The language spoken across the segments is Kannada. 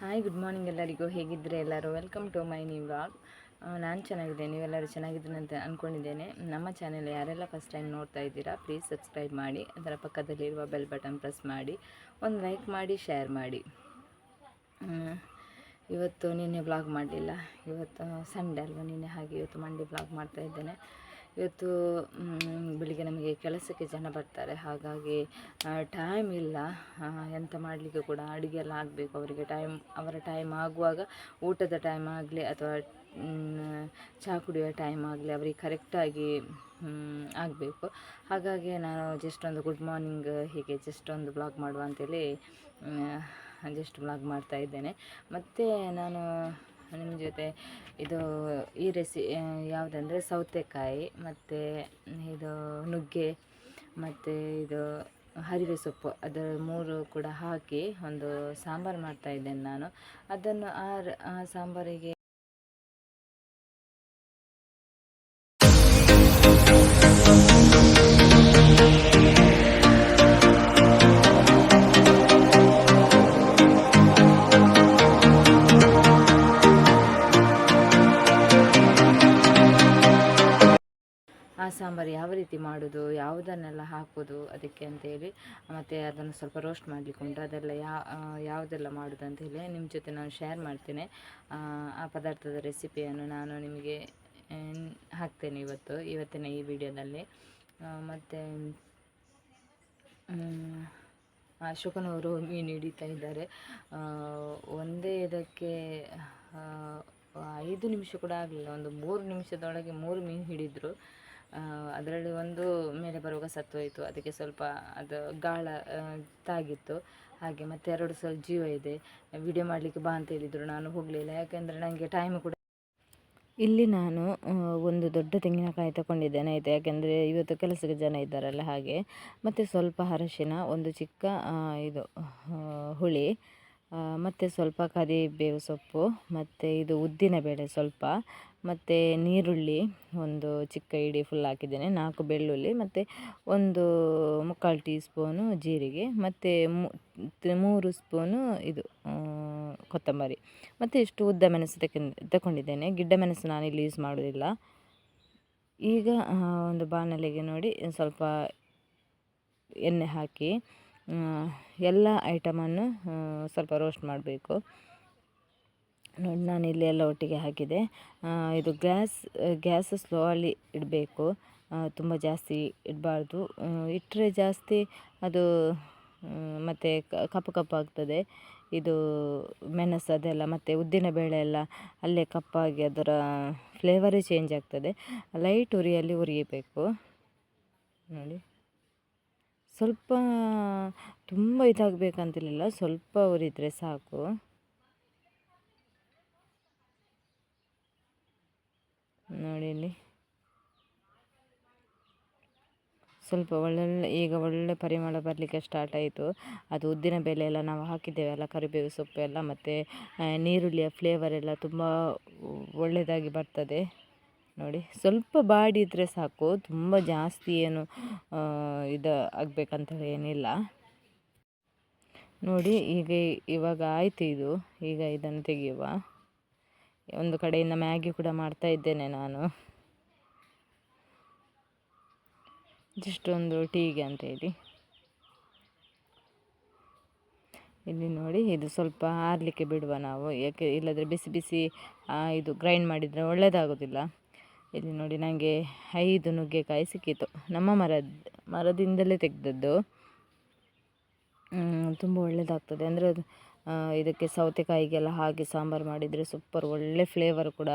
ಹಾಯ್ ಗುಡ್ ಮಾರ್ನಿಂಗ್ ಎಲ್ಲರಿಗೂ. ಹೇಗಿದ್ದರೆ ಎಲ್ಲರೂ? Welcome to my new vlog ನಾನು ಚೆನ್ನಾಗಿದ್ದೇನೆ. ನೀವೆಲ್ಲರೂ ಚೆನ್ನಾಗಿದ್ದೀನಿ ಅಂತ ಅಂದ್ಕೊಂಡಿದ್ದೇನೆ ನಮ್ಮ ಚಾನೆಲ್ ಯಾರೆಲ್ಲ ಫಸ್ಟ್ ಟೈಮ್ ನೋಡ್ತಾ ಇದ್ದೀರಾ ಪ್ಲೀಸ್ ಸಬ್ಸ್ಕ್ರೈಬ್ ಮಾಡಿ. ಅದರ ಪಕ್ಕದಲ್ಲಿರುವ ಬೆಲ್ ಬಟನ್ ಪ್ರೆಸ್ ಮಾಡಿ. ಒಂದು ಲೈಕ್ ಮಾಡಿ ಶೇರ್ ಮಾಡಿ. ಇವತ್ತು ನಿನ್ನೆ ಬ್ಲಾಗ್ ಮಾಡಲಿಲ್ಲ. ಇವತ್ತು ಸಂಡೇ ಅಲ್ವಾ ನಿನ್ನೆ ಹಾಗೆ ಇವತ್ತು ಮಂಡೇ ಬ್ಲಾಗ್ ಮಾಡ್ತಾ ಇದ್ದೇನೆ. ಇವತ್ತು ಬೆಳಿಗ್ಗೆ ನಮಗೆ ಕೆಲಸಕ್ಕೆ ಜನ ಬರ್ತಾರೆ. ಹಾಗಾಗಿ ಟೈಮ್ ಇಲ್ಲ. ಎಂತ ಮಾಡಲಿಕ್ಕೆ ಕೂಡ ಅಡುಗೆ ಎಲ್ಲ ಆಗಬೇಕು. ಅವರಿಗೆ ಟೈಮ್ ಅವರ ಟೈಮ್ ಆಗುವಾಗ ಊಟದ ಟೈಮ್ ಆಗಲಿ ಅಥವಾ ಚಹಾ ಕುಡಿಯೋ ಟೈಮ್ ಆಗಲಿ ಅವರಿಗೆ ಕರೆಕ್ಟಾಗಿ ಆಗಬೇಕು. ಹಾಗಾಗಿ ನಾನು ಜಸ್ಟ್ ಒಂದು ಗುಡ್ ಮಾರ್ನಿಂಗ್ ಹೀಗೆ ಜಸ್ಟ್ ಒಂದು ಬ್ಲಾಗ್ ಮಾಡುವ ಅಂತೇಳಿ ಜಸ್ಟ್ ಬ್ಲಾಗ್ ಮಾಡ್ತಾ ಇದ್ದೇನೆ. ಮತ್ತು ನಾನು ನಿಮ್ಮ ಜೊತೆ ಇದು ಈ ರೆಸಿ ಯಾವುದಂದರೆ ಸೌತೆಕಾಯಿ ಮತ್ತು ಇದು ನುಗ್ಗೆ ಮತ್ತು ಇದು ಹರಿವೆ ಸೊಪ್ಪು ಅದರ ಮೂರು ಕೂಡ ಹಾಕಿ ಒಂದು ಸಾಂಬಾರು ಮಾಡ್ತಾ ಇದ್ದೇನೆ ನಾನು. ಅದನ್ನು ಆ ಆ ಸಾಂಬಾರಿಗೆ ಸಾಂಬಾರು ಯಾವ ರೀತಿ ಮಾಡೋದು ಯಾವುದನ್ನೆಲ್ಲ ಹಾಕೋದು ಅದಕ್ಕೆ ಅಂತೇಳಿ ಮತ್ತು ಅದನ್ನು ಸ್ವಲ್ಪ ರೋಸ್ಟ್ ಮಾಡಲಿಕ್ಕೆ ಉಂಟು. ಅದೆಲ್ಲ ಯಾವುದೆಲ್ಲ ಮಾಡೋದು ಅಂತೇಳಿ ನಿಮ್ಮ ಜೊತೆ ನಾನು ಶೇರ್ ಮಾಡ್ತೇನೆ. ಆ, ಪದಾರ್ಥದ ರೆಸಿಪಿಯನ್ನು ನಾನು ನಿಮಗೆ ಹಾಕ್ತೇನೆ ಇವತ್ತು ಇವತ್ತಿನ ಈ ವಿಡಿಯೋದಲ್ಲಿ. ಮತ್ತು ಅಶೋಕನವರು ಮೀನು ಹಿಡಿತಾ ಇದ್ದಾರೆ. ಒಂದೇ ಇದಕ್ಕೆ ಐದು ನಿಮಿಷ ಕೂಡ ಆಗಲಿಲ್ಲ. ಒಂದು ಮೂರು ನಿಮಿಷದೊಳಗೆ ಮೂರು ಮೀನು ಹಿಡಿದ್ರು. ಅದರಲ್ಲಿ ಒಂದು ಮೇಲೆ ಬರುವಾಗ ಸತ್ತೋಯಿತು. ಅದಕ್ಕೆ ಸ್ವಲ್ಪ ಅದು ಗಾಳ ತಾಗಿತ್ತು. ಹಾಗೆ ಮತ್ತೆ ಎರಡು ಸಲ ಜೀವ ಇದೆ. ವಿಡಿಯೋ ಮಾಡಲಿಕ್ಕೆ ಬಾ ಅಂತ ಹೇಳಿದರು. ನಾನು ಹೋಗಲಿಲ್ಲ. ಯಾಕೆಂದರೆ ನನಗೆ ಟೈಮ್ ಕೂಡ ಇಲ್ಲಿ ನಾನು ಒಂದು ದೊಡ್ಡ ತೆಂಗಿನಕಾಯಿ ತಗೊಂಡಿದ್ದೇನೆ ಆಯಿತು? ಯಾಕೆಂದರೆ ಇವತ್ತು ಕೆಲಸಕ್ಕೆ ಜನ ಇದ್ದಾರಲ್ಲ ಹಾಗೆ. ಮತ್ತು ಸ್ವಲ್ಪ ಅರಶಿನ, ಒಂದು ಚಿಕ್ಕ ಇದು ಹುಳಿ ಮತ್ತು ಸ್ವಲ್ಪ ಕರಿಬೇವು ಸೊಪ್ಪು, ಮತ್ತು ಇದು ಉದ್ದಿನಬೇಳೆ ಸ್ವಲ್ಪ, ಮತ್ತು ನೀರುಳ್ಳಿ ಒಂದು ಚಿಕ್ಕ ಇಡಿ ಫುಲ್ ಹಾಕಿದ್ದೇನೆ, ನಾಲ್ಕು ಬೆಳ್ಳುಳ್ಳಿ, ಮತ್ತು ಒಂದು ಮುಕ್ಕಾಲು ಟೀ ಸ್ಪೂನು ಜೀರಿಗೆ, ಮತ್ತು ಮೂರು ಸ್ಪೂನು ಇದು ಕೊತ್ತಂಬರಿ. ಮತ್ತು ಇಷ್ಟು ಉದ್ದ ಮೆಣಸು ತಕೊಂಡ್ ತಗೊಂಡಿದ್ದೇನೆ ಗಿಡ್ಡ ಮೆಣಸು ಇಲ್ಲಿ ಯೂಸ್ ಮಾಡೋದಿಲ್ಲ. ಈಗ ಒಂದು ಬಾಣಲೆಗೆ ನೋಡಿ, ಸ್ವಲ್ಪ ಎಣ್ಣೆ ಹಾಕಿ ಎಲ್ಲ ಐಟಮನ್ನು ಸ್ವಲ್ಪ ರೋಸ್ಟ್ ಮಾಡಬೇಕು. ನೋಡಿ, ನಾನು ಇಲ್ಲಿ ಎಲ್ಲ ಒಟ್ಟಿಗೆ ಹಾಕಿದೆ. ಇದು ಗ್ಯಾಸ್ ಗ್ಯಾಸ್ ಸ್ಲೋ ಅಲ್ಲಿ ಇಡಬೇಕು ತುಂಬ ಜಾಸ್ತಿ ಇಡಬಾರ್ದು. ಇಟ್ಟರೆ ಜಾಸ್ತಿ ಅದು ಮತ್ತು ಕಪ್ಪು ಕಪ್ಪು ಆಗ್ತದೆ. ಇದು ಮೆಣಸು ಅದೆಲ್ಲ, ಮತ್ತು ಉದ್ದಿನ ಬೇಳೆ ಎಲ್ಲ, ಅಲ್ಲೇ ಕಪ್ಪಾಗಿ ಅದರ ಫ್ಲೇವರೇ ಚೇಂಜ್ ಆಗ್ತದೆ. ಲೈಟ್ ಉರಿಯಲ್ಲಿ ಉರಿಯಬೇಕು. ನೋಡಿ. ಸ್ವಲ್ಪ ತುಂಬ ಇದಾಗಬೇಕಂತಿಲ್ಲ ಸ್ವಲ್ಪ ಉರಿದರೆ ಸಾಕು. ನೋಡಿ ಇಲ್ಲಿ. ಸ್ವಲ್ಪ ಒಳ್ಳೊಳ್ಳೆ, ಈಗ ಒಳ್ಳೆ ಪರಿಮಳ ಬರಲಿಕ್ಕೆ ಸ್ಟಾರ್ಟ್ ಆಯಿತು. ಅದು ಉದ್ದಿನ ಬೆಲೆ ಎಲ್ಲ ನಾವು ಹಾಕಿದ್ದೇವಲ್ಲ ಕರಿಬೇವು ಸೊಪ್ಪು ಎಲ್ಲ, ಮತ್ತು ನೀರುಳ್ಳಿಯ ಫ್ಲೇವರ್ ಎಲ್ಲ ತುಂಬ ಒಳ್ಳೆಯದಾಗಿ ಬರ್ತದೆ. ನೋಡಿ, ಸ್ವಲ್ಪ ಬಾಡಿದರೆ ಸಾಕು, ತುಂಬ ಜಾಸ್ತಿ ಏನು ಇದು ಆಗಬೇಕಂತ ಏನಿಲ್ಲ. ನೋಡಿ, ಈಗ ಇವಾಗ ಆಯಿತು ಇದು, ಈಗ ಇದನ್ನು ತೆಗೆಯುವ. ಒಂದು ಕಡೆಯಿಂದ ಮ್ಯಾಗಿ ಕೂಡ ಮಾಡ್ತಾ ಇದ್ದೇನೆ ನಾನು. ಜಸ್ಟ್ ಒಂದು ಟೀಗೆ ಅಂತ ಹೇಳಿ. ಇಲ್ಲಿ ನೋಡಿ, ಇದು ಸ್ವಲ್ಪ ಆರಲಿಕ್ಕೆ ಬಿಡುವ ನಾವು, ಯಾಕೆ ಇಲ್ಲದ್ರೆ ಬಿಸಿ ಬಿಸಿ ಇದು ಗ್ರೈಂಡ್ ಮಾಡಿದರೆ ಒಳ್ಳೆಯದಾಗೋದಿಲ್ಲ ಇಲ್ಲಿ ನೋಡಿ ನನಗೆ ಐದು ನುಗ್ಗೆಕಾಯಿ ಸಿಕ್ಕಿತು ನಮ್ಮ ಮರದ, ಮರದಿಂದಲೇ ತೆಗೆದದ್ದು. ತುಂಬ ಒಳ್ಳೆಯದಾಗ್ತದೆ ಅಂದರೆ ಅದು ಇದಕ್ಕೆ ಸೌತೆಕಾಯಿಗೆಲ್ಲ ಹಾಕಿ ಸಾಂಬಾರು ಮಾಡಿದರೆ ಸೂಪರ್ ಒಳ್ಳೆ ಫ್ಲೇವರ್ ಕೂಡ.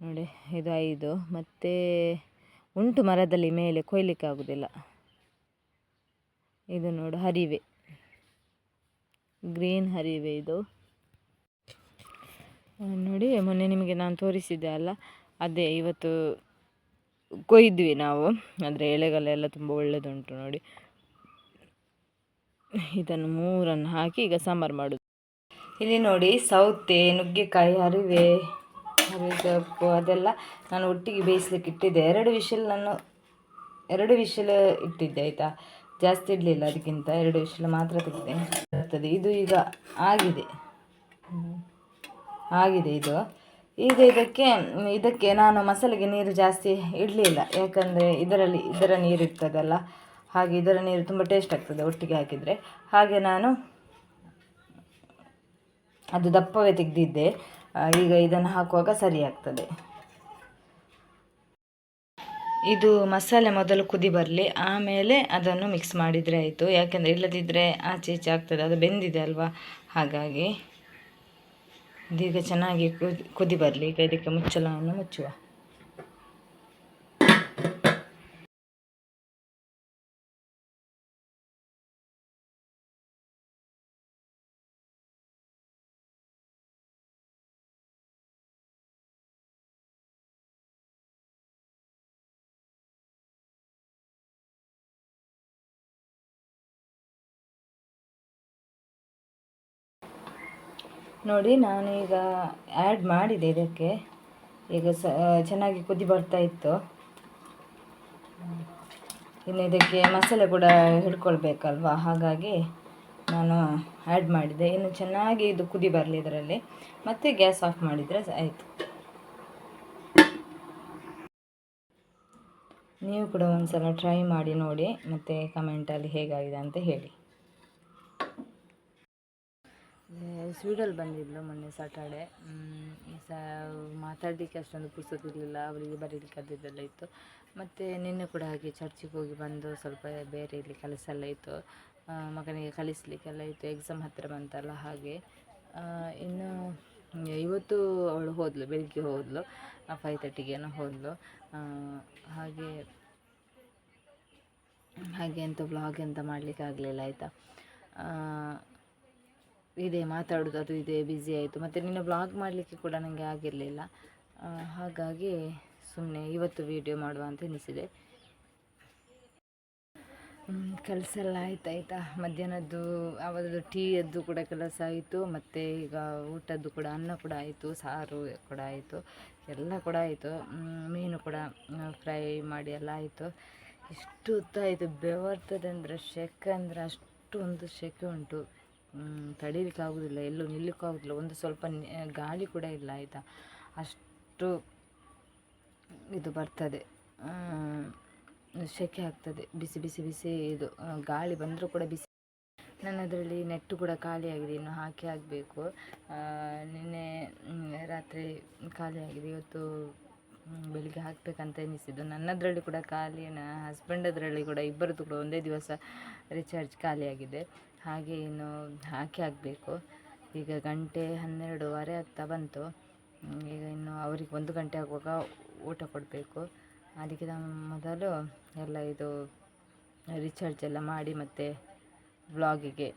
ನೋಡಿ, ಇದು ಐದು. ಮತ್ತು ಉಂಟು ಮರದಲ್ಲಿ ಮೇಲೆ ಕೊಯ್ಲಿಕ್ಕೆ ಆಗೋದಿಲ್ಲ. ಇದು ನೋಡು, ಹರಿವೆ. ಗ್ರೀನ್ ಹರಿವೆ ಇದು. ನೋಡಿ, ಮೊನ್ನೆ ನಿಮಗೆ ನಾನು ತೋರಿಸಿದ್ದೆ ಅಲ್ಲ. ಅದೇ ಇವತ್ತು ಕೊಯ್ದ್ವಿ ನಾವು. ಅಂದರೆ ಎಲೆಗಳೆಲ್ಲ ತುಂಬ ಒಳ್ಳೆಯದುಂಟು ನೋಡಿ. ಇದನ್ನು ಮೂರನ್ನು ಹಾಕಿ ಈಗ ಸಾಂಬಾರು ಮಾಡೋದು. ಇಲ್ಲಿ ನೋಡಿ ಸೌತೆ, ನುಗ್ಗೆಕಾಯಿ ಹರಿವೆ ಸೊಪ್ಪು ಅದೆಲ್ಲ ನಾನು ಒಟ್ಟಿಗೆ ಬೇಯಿಸ್ಲಿಕ್ಕೆ ಇಟ್ಟಿದ್ದೆ. ಎರಡು ವಿಷಲ್ ನಾನು ಎರಡು ವಿಷಲ್ ಇಟ್ಟಿದ್ದೆ ಆಯಿತಾ? ಜಾಸ್ತಿ ಇಡಲಿಲ್ಲ ಅದಕ್ಕಿಂತ. ಎರಡು ವಿಷಲ್ ಮಾತ್ರ ತೆಗೆದೆ. ಇದು ಈಗ ಆಗಿದೆ. ಆಗಿದೆ ಇದು. ಈಗ ಇದಕ್ಕೆ ಇದಕ್ಕೆ ನಾನು ಮಸಾಲೆಗೆ ನೀರು ಜಾಸ್ತಿ ಇಡಲಿಲ್ಲ. ಯಾಕಂದರೆ ಇದರಲ್ಲಿ, ಇದರ ನೀರು ಇರ್ತದಲ್ಲ? ಹಾಗೆ ಇದರ ನೀರು ತುಂಬ ಟೇಸ್ಟ್ ಆಗ್ತದೆ ಒಟ್ಟಿಗೆ ಹಾಕಿದರೆ. ಹಾಗೆ ನಾನು ಅದು ದಪ್ಪವೇ ತೆಗೆದಿದ್ದೆ. ಈಗ ಇದನ್ನು ಹಾಕುವಾಗ ಸರಿ ಆಗ್ತದೆ. ಇದು ಮಸಾಲೆ ಮೊದಲು ಕುದಿ ಬರಲಿ, ಆಮೇಲೆ ಅದನ್ನು ಮಿಕ್ಸ್ ಮಾಡಿದರೆ ಆಯಿತು. ಯಾಕೆಂದರೆ ಇಲ್ಲದಿದ್ದರೆ ಆಚೆ ಈಚೆ ಆಗ್ತದೆ, ಅದು ಬೆಂದಿದೆ ಅಲ್ವಾ? ಹಾಗಾಗಿ ಇದೀಗ ಚೆನ್ನಾಗಿ ಕುದಿ ಬರಲಿ. ಈಗ ಇದಕ್ಕೆ ಮುಚ್ಚಳವನ್ನು ಮುಚ್ಚುವ. ನೋಡಿ, ನಾನು ಈಗ ಆ್ಯಡ್ ಮಾಡಿದೆ ಇದಕ್ಕೆ. ಈಗ ಸ ಚೆನ್ನಾಗಿ ಕುದಿ ಬರ್ತಾ ಇತ್ತು. ಇನ್ನು ಇದಕ್ಕೆ ಮಸಾಲೆ ಕೂಡ ಹಿಡ್ಕೊಳ್ಬೇಕಲ್ವಾ? ಹಾಗಾಗಿ ನಾನು ಆ್ಯಡ್ ಮಾಡಿದೆ. ಇನ್ನು ಚೆನ್ನಾಗಿ ಇದು ಕುದಿ ಬರಲಿ ಇದರಲ್ಲಿ. ಮತ್ತೆ ಗ್ಯಾಸ್ ಆಫ್ ಮಾಡಿದರೆ ಆಯಿತು. ನೀವು ಕೂಡ ಒಂದು ಸಲ ಟ್ರೈ ಮಾಡಿ ನೋಡಿ, ಮತ್ತು ಕಮೆಂಟಲ್ಲಿ ಹೇಗಾಗಿದೆ ಅಂತ ಹೇಳಿ. ಸ್ವೀಡಲ್ಲಿ ಬಂದಿದ್ಲು ಮೊನ್ನೆ ಸಾಟರ್ಡೆ ಸ, ಮಾತಾಡಲಿಕ್ಕೆ ಅಷ್ಟೊಂದು ಪುರ್ಸೊತ್ತಿರಲಿಲ್ಲ ಅವಳಿಗೆ ಬರೀಲಿಕ್ಕೆ ಅದಿದ್ದೆಲ್ಲ ಇತ್ತು. ಮತ್ತು ನಿನ್ನೆ ಕೂಡ ಹಾಗೆ ಚರ್ಚಿಗೆ ಹೋಗಿ ಬಂದು ಸ್ವಲ್ಪ ಬೇರೆ ಇಲ್ಲಿ ಕೆಲಸ ಎಲ್ಲ ಇತ್ತು. ಮಗನಿಗೆ ಕಲಿಸಲಿಕ್ಕೆಲ್ಲ ಇತ್ತು. ಎಕ್ಸಾಮ್ ಹತ್ತಿರ ಬಂತಲ್ಲ ಹಾಗೆ. ಇನ್ನು, ಇವತ್ತು ಅವಳು ಹೋದಳು ಬೆಳಿಗ್ಗೆ ಹೋದಳು ಫೈವ್ ತರ್ಟಿಗೇನೋ ಹೋದಳು ಹಾಗೆ ಹಾಗೆ ಅಂತ ವ್ಲಾಗ್ ಅಂತ ಮಾಡಲಿಕ್ಕೆ ಆಗಲಿಲ್ಲ ಆಯಿತಾ ಇದೆ, ಮಾತಾಡೋದು ಅದು ಇದೆ ಬ್ಯುಸಿ ಆಯಿತು. ಮತ್ತು ನಿನ್ನೆ ಬ್ಲಾಗ್ ಮಾಡಲಿಕ್ಕೆ ಕೂಡ ನನಗೆ ಆಗಿರಲಿಲ್ಲ. ಹಾಗಾಗಿ ಸುಮ್ಮನೆ ಇವತ್ತು ವೀಡಿಯೋ ಮಾಡುವ ಅಂತ ಎನಿಸಿದೆ. ಕೆಲಸ ಎಲ್ಲ ಆಯ್ತಾಯ್ತಾ ಮಧ್ಯಾಹ್ನದ್ದು ಅವರದ್ದು ಟೀಯದ್ದು ಕೂಡ ಕೆಲಸ ಆಯಿತು. ಮತ್ತು ಈಗ ಊಟದ್ದು ಕೂಡ ಅನ್ನ ಕೂಡ ಆಯಿತು, ಸಾರು ಕೂಡ ಆಯಿತು. ಎಲ್ಲ ಕೂಡ ಆಯಿತು. ಮೀನು ಕೂಡ ಫ್ರೈ ಮಾಡಿ ಎಲ್ಲ ಆಯಿತು. ಎಷ್ಟು ಹೊತ್ತಾಯಿತು ಬೆವರ್ತದೆ ಅಂದರೆ ಶೆಕೆ ಅಂದರೆ ಅಷ್ಟು ಒಂದು ಸೆಕೆ ಉಂಟು. ತಡೀಲಿಕ್ಕೆ ಆಗೋದಿಲ್ಲ. ಎಲ್ಲೂ ನಿಲ್ಲಕ್ಕೂ ಆಗೋದಿಲ್ಲ. ಒಂದು ಸ್ವಲ್ಪ ಗಾಳಿ ಕೂಡ ಇಲ್ಲ, ಆಯಿತಾ? ಅಷ್ಟು ಇದು ಬರ್ತದೆ. ಸೆಕೆ ಆಗ್ತದೆ. ಬಿಸಿ ಬಿಸಿ ಬಿಸಿ ಇದು ಗಾಳಿ ಬಂದರೂ ಕೂಡ ಬಿಸಿ. ನನ್ನದರಲ್ಲಿ ನೆಟ್ಟು ಕೂಡ ಖಾಲಿಯಾಗಿದೆ ಇನ್ನು ಹಾಕಿ ಆಗಬೇಕು ನಿನ್ನೆ ರಾತ್ರಿ ಖಾಲಿಯಾಗಿದೆ ಇವತ್ತು ಬೆಳಿಗ್ಗೆ ಹಾಕಬೇಕಂತ ಎನಿಸಿದ್ದು ನನ್ನದರಲ್ಲಿ ಕೂಡ ಖಾಲಿ ಹಸ್ಬೆಂಡದ್ರಲ್ಲಿ ಕೂಡ ಇಬ್ಬರದ್ದು ಕೂಡ ಒಂದೇ ದಿವಸ ರಿಚಾರ್ಜ್ ಖಾಲಿಯಾಗಿದೆ ಹಾಗೆ ಇನ್ನು ಹಾಕಿ ಆಗಬೇಕು ಈಗ ಗಂಟೆ ಹನ್ನೆರಡೂವರೆ ಆಗ್ತಾ ಬಂತು. ಈಗ ಇನ್ನು ಅವ್ರಿಗೆ ಒಂದು ಗಂಟೆ ಆಗುವಾಗ ಊಟ ಕೊಡಬೇಕು. ಅದಕ್ಕೆ ನಾನು ಮೊದಲು ಎಲ್ಲ ಇದು ರಿಚಾರ್ಜ್ ಎಲ್ಲ ಮಾಡಿ ಮತ್ತು ವ್ಲಾಗಿಗೆ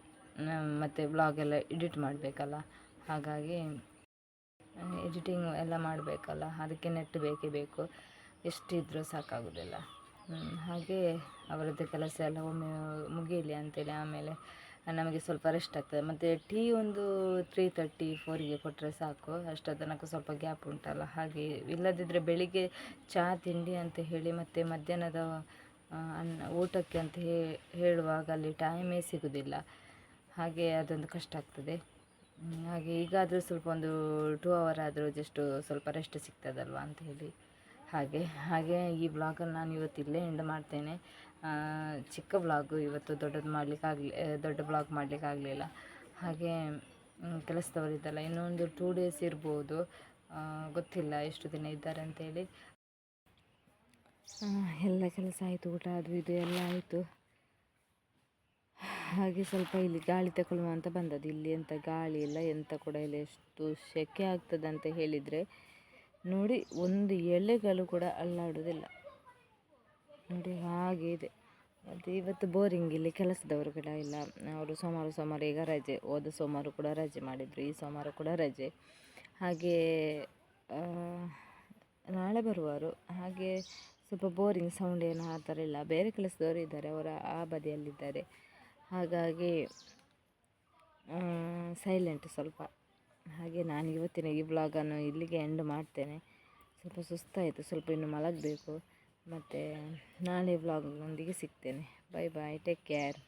ಮತ್ತು ವ್ಲಾಗೆಲ್ಲ ಎಡಿಟ್ ಮಾಡಬೇಕಲ್ಲ. ಹಾಗಾಗಿ ಎಡಿಟಿಂಗ್ ಎಲ್ಲ ಮಾಡಬೇಕಲ್ಲ, ಅದಕ್ಕೆ ನೆಟ್ ಬೇಕೇ ಬೇಕು. ಎಷ್ಟಿದ್ರೂ ಸಾಕಾಗೋದಿಲ್ಲ. ಹಾಗೆ ಅವರದ್ದು ಕೆಲಸ ಎಲ್ಲ ಒಮ್ಮೆ ಮುಗಿಯಲಿ ಅಂತೇಳಿ ಆಮೇಲೆ ನಮಗೆ ಸ್ವಲ್ಪ ರೆಸ್ಟ್ ಆಗ್ತದೆ. ಮತ್ತು ಟೀ ಒಂದು ತ್ರೀ ತರ್ಟಿ ಫೋರಿಗೆ ಕೊಟ್ಟರೆ ಸಾಕು. ಅಷ್ಟು ತನಕ ಸ್ವಲ್ಪ ಗ್ಯಾಪ್ ಉಂಟಲ್ಲ, ಹಾಗೆ ಇಲ್ಲದಿದ್ದರೆ ಬೆಳಿಗ್ಗೆ ಚಹಾ ತಿಂಡಿ ಅಂತ ಹೇಳಿ ಮತ್ತು ಮಧ್ಯಾಹ್ನದ ಅನ್ನ, ಊಟಕ್ಕೆ ಅಂತ ಹೇಳುವಾಗ ಅಲ್ಲಿ ಟೈಮೇ ಸಿಗೋದಿಲ್ಲ. ಹಾಗೆ ಅದೊಂದು ಕಷ್ಟ ಆಗ್ತದೆ. ಹಾಗೆ ಈಗಾದರೂ ಸ್ವಲ್ಪ ಒಂದು ಟೂ ಅವರ್ ಆದರೂ ಜಸ್ಟು ಸ್ವಲ್ಪ ರೆಸ್ಟ್ ಸಿಗ್ತದಲ್ವಾ ಅಂತ ಹೇಳಿ. ಹಾಗೆ ಹಾಗೆ ಈ ಬ್ಲಾಗನ್ನು ನಾನು ಇವತ್ತು ಇಲ್ಲೇ ಎಂಡ್ ಮಾಡ್ತೇನೆ. ಚಿಕ್ಕ ಬ್ಲಾಗು ಇವತ್ತು ದೊಡ್ಡದು ಮಾಡಲಿಕ್ಕಾಗಲಿ ದೊಡ್ಡ ಬ್ಲಾಗ್ ಮಾಡಲಿಕ್ಕಾಗಲಿಲ್ಲ. ಹಾಗೆ ಕೆಲಸದವರಿದ್ದಲ್ಲ, ಇನ್ನೊಂದು ಟೂ ಡೇಸ್ ಇರ್ಬೋದು. ಗೊತ್ತಿಲ್ಲ ಎಷ್ಟು ದಿನ ಇದ್ದಾರೆ ಅಂತೇಳಿ ಎಲ್ಲ ಕೆಲಸ ಆಯಿತು, ಊಟ ಅದು ಇದು ಎಲ್ಲ ಆಯಿತು. ಹಾಗೆ ಸ್ವಲ್ಪ ಇಲ್ಲಿ ಗಾಳಿ ತಗೊಳ್ಳುವ ಅಂತ ಬಂದದ್ದು. ಇಲ್ಲಿ ಎಂಥ ಗಾಳಿ ಇಲ್ಲ, ಎಂತ ಕೂಡ ಇಲ್ಲ. ಎಷ್ಟು ಸೆಕೆ ಆಗ್ತದೆ ಅಂತ ಹೇಳಿದರೆ ನೋಡಿ, ಒಂದು ಎಲೆಗಳು ಕೂಡ ಅಲ್ಲಾಡೋದಿಲ್ಲ ನೋಡಿ ಹಾಗೆ ಇದೆ. ಮತ್ತು ಇವತ್ತು ಬೋರಿಂಗ್ ಇಲ್ಲಿ ಕೆಲಸದವರು ಕೂಡ ಇಲ್ಲ. ಅವರು ಸೋಮವಾರ ಸೋಮವಾರ ಈಗ ರಜೆ, ಹೋದ ಸೋಮವಾರ ಕೂಡ ರಜೆ ಮಾಡಿದರು, ಈ ಸೋಮವಾರ ಕೂಡ ರಜೆ. ಹಾಗೆ ನಾಳೆ ಬರುವರು. ಹಾಗೆ ಸ್ವಲ್ಪ ಬೋರಿಂಗ್ ಸೌಂಡ್ ಏನು ಆ ಥರ ಇಲ್ಲ. ಬೇರೆ ಕೆಲಸದವರು ಇದ್ದಾರೆ, ಅವರ ಆ ಬದಿಯಲ್ಲಿದ್ದಾರೆ. ಹಾಗಾಗಿ ಸೈಲೆಂಟ್ ಸ್ವಲ್ಪ. ಹಾಗೆ ನಾನು ಇವತ್ತಿನ ಈ ಬ್ಲಾಗನ್ನು ಇಲ್ಲಿಗೆ ಎಂಡ್ ಮಾಡ್ತೇನೆ. ಸ್ವಲ್ಪ ಸುಸ್ತಾಯಿತು, ಸ್ವಲ್ಪ ಇನ್ನು ಮಲಗಬೇಕು. ಮತ್ತು ನಾಳೆ ಬ್ಲಾಗ್ನೊಂದಿಗೆ ಸಿಗ್ತೇನೆ. Bye bye take care